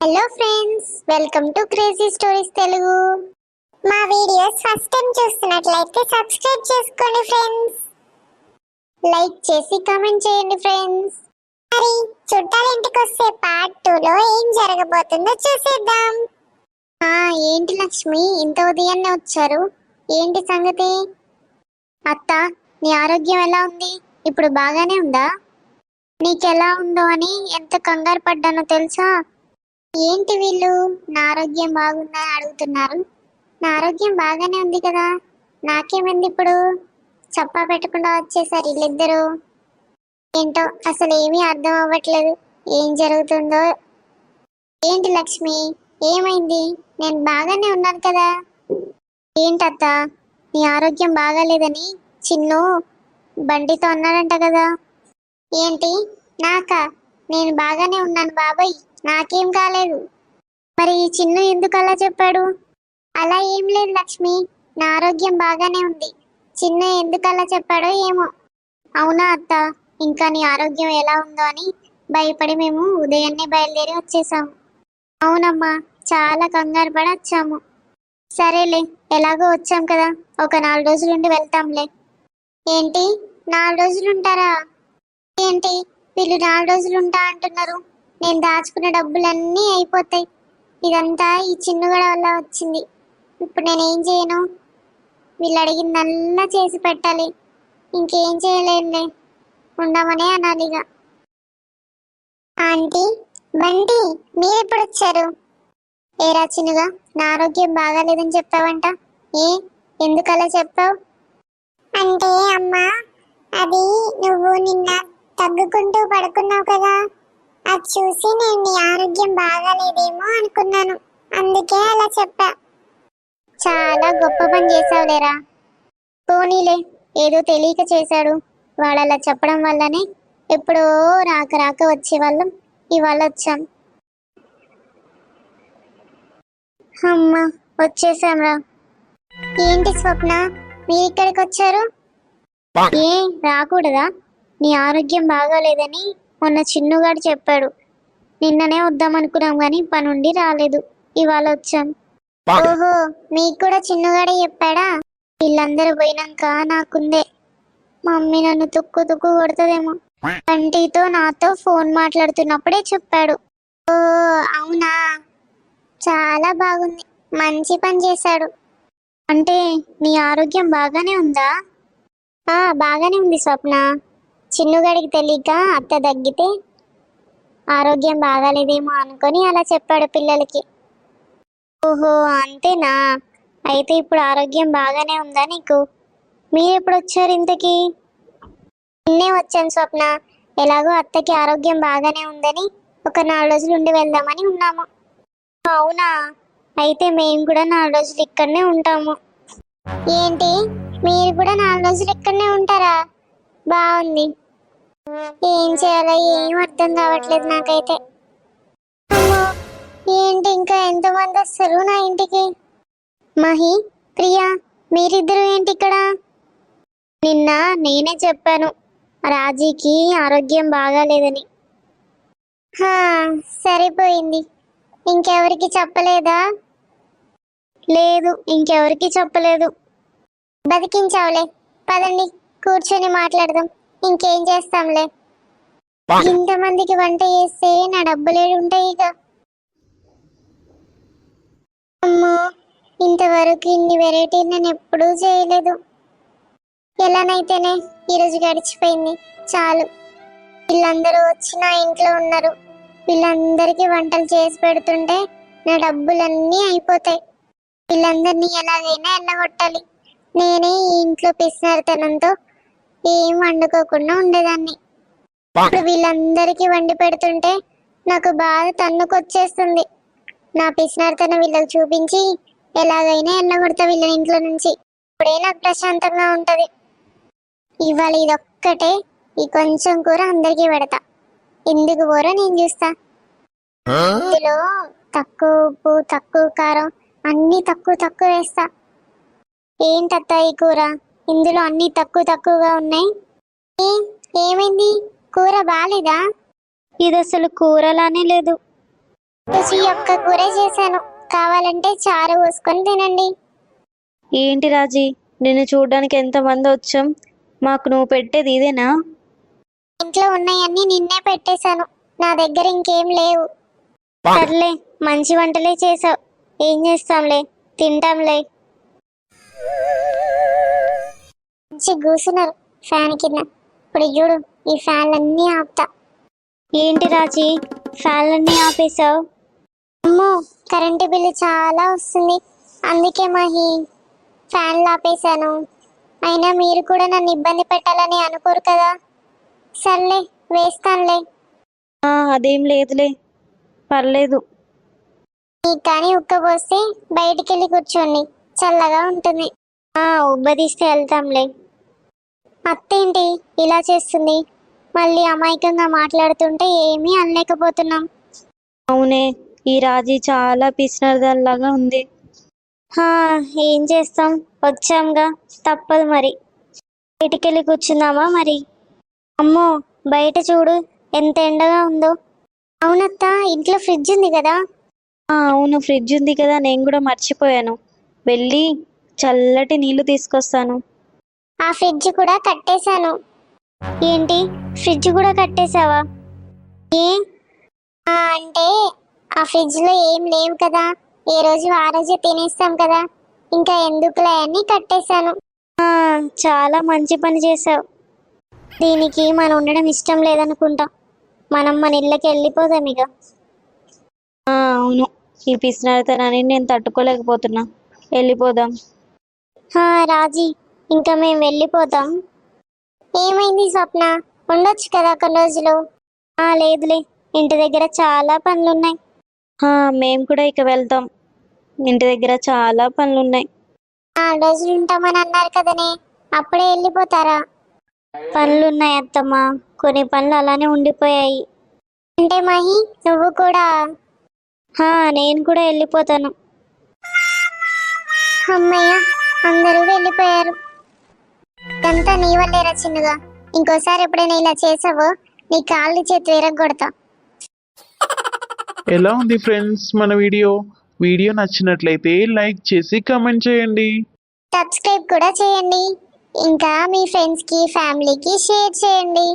Hello friends welcome to crazy stories Telugu మా videos first time చూస్తున్నట్లయితే subscribe చేసుకోండి friends like చేసి comment చేయండి ఫ్రెండ్స్ మరి చుట్టాల ఇంటికి వస్తే పార్ట్ టూలో ఏం జరగబోతుందో చూసేద్దాం. ఆ ఏంటి లక్ష్మి? ఇంత ఉదయాన్నే వచ్చారు. ఏంటి సంగతి? అత్త నీ ఆరోగ్యం ఎలా ఉంది? ఇప్పుడు బాగానే ఉందా? నీకెలా ఉందో అని ఎంత కంగారు పడ్డానో తెలుసా? ఏంటి వీళ్ళు? నా ఆరోగ్యం బాగుందా అడుగుతున్నారు. నా ఆరోగ్యం బాగానే ఉంది కదా? నాకేమంది ఇప్పుడు? చప్పా పెట్టకుండా వచ్చేసారు వీళ్ళిద్దరూ. ఏంటో అసలు ఏమీ అర్థం అవ్వట్లేదు. ఏం జరుగుతుందో? ఏంటి లక్ష్మి? ఏమైంది? నేను బాగానే ఉన్నాను కదా? ఏంటత్త? నీ ఆరోగ్యం బాగాలేదని చిన్ను బండితో అన్నాడంట కదా? ఏంటి? నాక? నేను బాగానే ఉన్నాను బాబాయ్. నాకేం కాలేదు. మరి ఈ చిన్ను ఎందుకు అలా చెప్పాడు? అలా ఏం లేదు లక్ష్మి. నా ఆరోగ్యం బాగానే ఉంది. చిన్న ఎందుకు అలా చెప్పాడో ఏమో. అవునా అత్త? ఇంకా నీ ఆరోగ్యం ఎలా ఉందో అని భయపడి మేము ఉదయాన్నే బయలుదేరి వచ్చేసాము అవునమ్మా చాలా కంగారు పడి వచ్చాము. సరేలే ఎలాగో వచ్చాం కదా. ఒక నాలుగు రోజులుండి వెళ్తాంలే. ఏంటి? నాలుగు రోజులు ఉంటారా? ఏంటి? వీళ్ళు నాలుగు రోజులుంటా అంటున్నారు. నేను దాచుకున్న డబ్బులన్నీ అయిపోతాయి. ఇదంతా ఈ చిన్నుగడ వల్ల వచ్చింది. ఇప్పుడు నేను ఏం చేయను? వీళ్ళు అడిగిందల్లా చేసి పెట్టాలి. ఇంకేం చేయలేనులే. ఉండమనే అనాలిగా ఆంటీ బండి మీరెప్పుడు వచ్చారు ఏరా చిన్నుగా నా ఆరోగ్యం బాగాలేదని చెప్పావంట. ఏ ఎందుకు అలా చెప్పావు? అంటే అమ్మా అది నువ్వు నిన్న తగ్గుకుంటూ పడుకున్నావు కదా. అది చూసి నేను నీ ఆరోగ్యం బాగాలేదేమో అనుకున్నాను. అందుకే అలా చెప్పా. చాలా గొప్ప పని చేసావులేరా పోనీలే ఏదో తెలియక చేశాడు. వాడు అలా చెప్పడం వల్లనే ఎప్పుడో రాక రాక వచ్చేవాళ్ళం. ఇవాళ వచ్చాం. అమ్మా వచ్చేసాంరా. ఏంటి స్వప్న? మీరు ఇక్కడికి వచ్చారు ఏ రాకూడదా? నీ ఆరోగ్యం బాగాలేదని మొన్న చిన్నుగాడు చెప్పాడు నిన్ననే వద్దాం అనుకున్నాం కానీ పనుండి రాలేదు ఇవాళ వచ్చాం. ఓహో మీకు కూడా చిన్నుగాడే చెప్పాడా? వీళ్ళందరూ పోయినాక నాకుందే. మమ్మీ నన్ను తుక్కు తుక్కు కొడుతుందేమో. అంటీతో నాతో ఫోన్ మాట్లాడుతున్నప్పుడే చెప్పాడు. ఓ అవునా? చాలా బాగుంది. మంచి పని చేశాడు. అంటే నీ ఆరోగ్యం బాగానే ఉందా? ఆ బాగానే ఉంది స్వప్న. చిన్నుగాడికి తెలియక అత్త తగ్గితే ఆరోగ్యం బాగాలేదేమో అనుకొని అలా చెప్పాడు పిల్లలకి. ఓహో అంతేనా? అయితే ఇప్పుడు ఆరోగ్యం బాగానే ఉందా నీకు? మీరు ఎప్పుడు వచ్చారు ఇంతకి? నిన్నే వచ్చాను స్వప్న. ఎలాగో అత్తకి ఆరోగ్యం బాగానే ఉందని ఒక నాలుగు రోజులు ఉండి వెళ్దామని ఉన్నాము. అవునా? అయితే మేము కూడా నాలుగు రోజులు ఇక్కడనే ఉంటాము. ఏంటి? మీరు కూడా నాలుగు రోజులు ఇక్కడనే ఉంటారా? బాగుంది. ఏం చేయాలో ఏం అర్థం కావట్లేదు నాకైతే. అమ్మో, ఏంటి ఇంకా ఎంతమంది వస్తారు నా ఇంటికి? మహి ప్రియా మీరిద్దరు ఏంటి ఇక్కడ? నిన్న నేనే చెప్పాను రాజీకి ఆరోగ్యం బాగాలేదని. సరిపోయింది. ఇంకెవరికి చెప్పలేదా? లేదు ఇంకెవరికి చెప్పలేదు. బతికించావులే పదండి. కూర్చొని మాట్లాడదాం. ఇంకేం చేస్తాంలే? ఇంతమందికి వంట చేస్తే నా డబ్బులేడు ఉంటాయి ఇక. అమ్మో ఇంతవరకు ఇన్ని వెరైటీలు నేను ఎప్పుడూ చేయలేదు. ఎలానైతేనే ఈరోజు గడిచిపోయింది. చాలు. వీళ్ళందరూ వచ్చి నా ఇంట్లో ఉన్నారు. వీళ్ళందరికీ వంటలు చేసి పెడుతుంటే నా డబ్బులన్నీ అయిపోతాయి. వీళ్ళందరినీ ఎలాగైనా ఎల్లగొట్టాలి. నేనే ఈ ఇంట్లో పిసినారితనంతో ఏం వండుకోకుండా ఉండేదాన్ని. ఇప్పుడు వీళ్ళందరికీ వండి పెడుతుంటే నాకు బాగా తన్నుకొచ్చేస్తుంది. నా పిసినారితనం వీళ్ళకి చూపించి ఎలాగైనా ఎల్లగొడతా వీళ్ళని ఇంట్లో నుంచి. ఇప్పుడే నాకు ప్రశాంతంగా ఉంటది. ఇవాళ ఇదొక్కటే ఈ కొంచెం కూర అందరికీ పెడతా. ఎందుకు కూర నేను చూస్తా. ఇందులో తక్కువ ఉప్పు తక్కువ కారం అన్ని తక్కువ తక్కువ వేస్తా. ఏంటత్తా ఈ కూర? ఇందులో అన్ని తక్కువ తక్కువగా ఉన్నాయి. ఏ ఏమైంది? కూర బాలేదా? ఇది అసలు కూరలానే లేదు. రుచి ఒక్క కూర చేశాను. కావాలంటే చారు పోసుకొని తినండి. ఏంటి రాజీ? నిన్ను చూడడానికి ఎంతమంది వచ్చాం? మాకు నువ్వు పెట్టేది ఇదేనా? ఇంట్లో ఉన్నాయన్నీ నిన్నే పెట్టేశాను. నా దగ్గర ఇంకేం లేవు. సర్లే మంచి వంటలే చేసావు. ఏం చేస్తాంలే? తింటాంలే. మంచి కూసున్నారు ఫ్యాన్ కింద. ఇప్పుడు చూడు ఈ ఫ్యాన్లన్నీ ఆపుతా. ఏంటి రాజీ? ఫ్యాన్లన్నీ ఆపేశావు? అమ్మో కరెంటు బిల్లు చాలా వస్తుంది. అందుకే మహి ఫ్యాన్లు ఆపేశాను. అయినా మీరు కూడా నన్ను ఇబ్బంది పెట్టాలని అనుకోరు కదా? సర్లే వేస్తానులే. అదేం లేదులే. పర్లేదు. కానీ ఉక్కబోస్తే బయటికి వెళ్ళి కూర్చోండి. చల్లగా ఉంటుంది. ఉబ్బదీస్తే వెళ్తాంలే. అత్తేంటి ఇలా చేస్తుంది? మళ్ళీ అమాయకంగా మాట్లాడుతుంటే ఏమీ అనలేకపోతున్నాం. అవునే ఈ రాజీ చాలా పిసినర్దల్లాగా ఉంది. హా ఏం చేస్తాం? వచ్చాంగా. తప్పదు మరి. బయటికెళ్ళి కూర్చుందామా మరి? అమ్మో బయట చూడు ఎంత ఎండగా ఉందో. అవునత్త ఇంట్లో ఫ్రిడ్జ్ ఉంది కదా? ఆ, అవును ఫ్రిడ్జ్ ఉంది కదా నేను కూడా మర్చిపోయాను. వెళ్ళి చల్లటి నీళ్ళు తీసుకొస్తాను. ఆ ఫ్రిడ్జ్ కూడా కట్టేశాను. ఏంటి? ఫ్రిడ్జ్ కూడా కట్టేశావా? ఏ? అంటే ఆ ఫ్రిడ్జ్లో ఏం లేవు కదా. ఏ రోజు ఆ రోజే తినేస్తాం కదా. ఇంకా ఎందుకులే అని కట్టేశాను. చాలా మంచి పని చేసావు దీనికి మనం ఉండడం ఇష్టం లేదనుకుంటా. మనం మన ఇళ్ళకి వెళ్ళిపోదాం ఇక అవును. ఈ పిసినరితనాన్ని నేను తట్టుకోలేకపోతున్నా. వెళ్ళిపోదాం. హా రాజీ. ఇంకా మేము వెళ్ళిపోతాం. ఏమైంది స్వప్న? ఉండొచ్చు కదా కొన్ని రోజులు? ఆ లేదులే. ఇంటి దగ్గర చాలా పనులున్నాయి. ఆ, మేము కూడా ఇక వెళ్తాం. ఇంటి దగ్గర చాలా పనులున్నాయి. నాలుగు రోజులు ఉంటామని అన్నారు కదనే. అప్పుడే వెళ్ళిపోతారా? పనులున్నాయి అత్తమ్మ. కొన్ని పనులు అలానే ఉండిపోయాయి. అంటే మహి నువ్వు కూడా? హా నేను కూడా వెళ్ళిపోతాను. అమ్మయ్య అందరూ వెళ్ళిపోయారు. ఇదంతా నీ వల్లేరా చిన్నగా. ఇంకోసారి ఎప్పుడైనా ఇలా చేసావో నీ కాళ్ళు చేతి విరగొడతా ఎలా ఉంది ఫ్రెండ్స్ మన వీడియో? వీడియో నచ్చినట్లయితే లైక్ చేసి కామెంట్ చేయండి. సబ్స్క్రైబ్ కూడా చేయండి. ఇంకా మీ ఫ్రెండ్స్కి ఫ్యామిలీకి షేర్ చేయండి.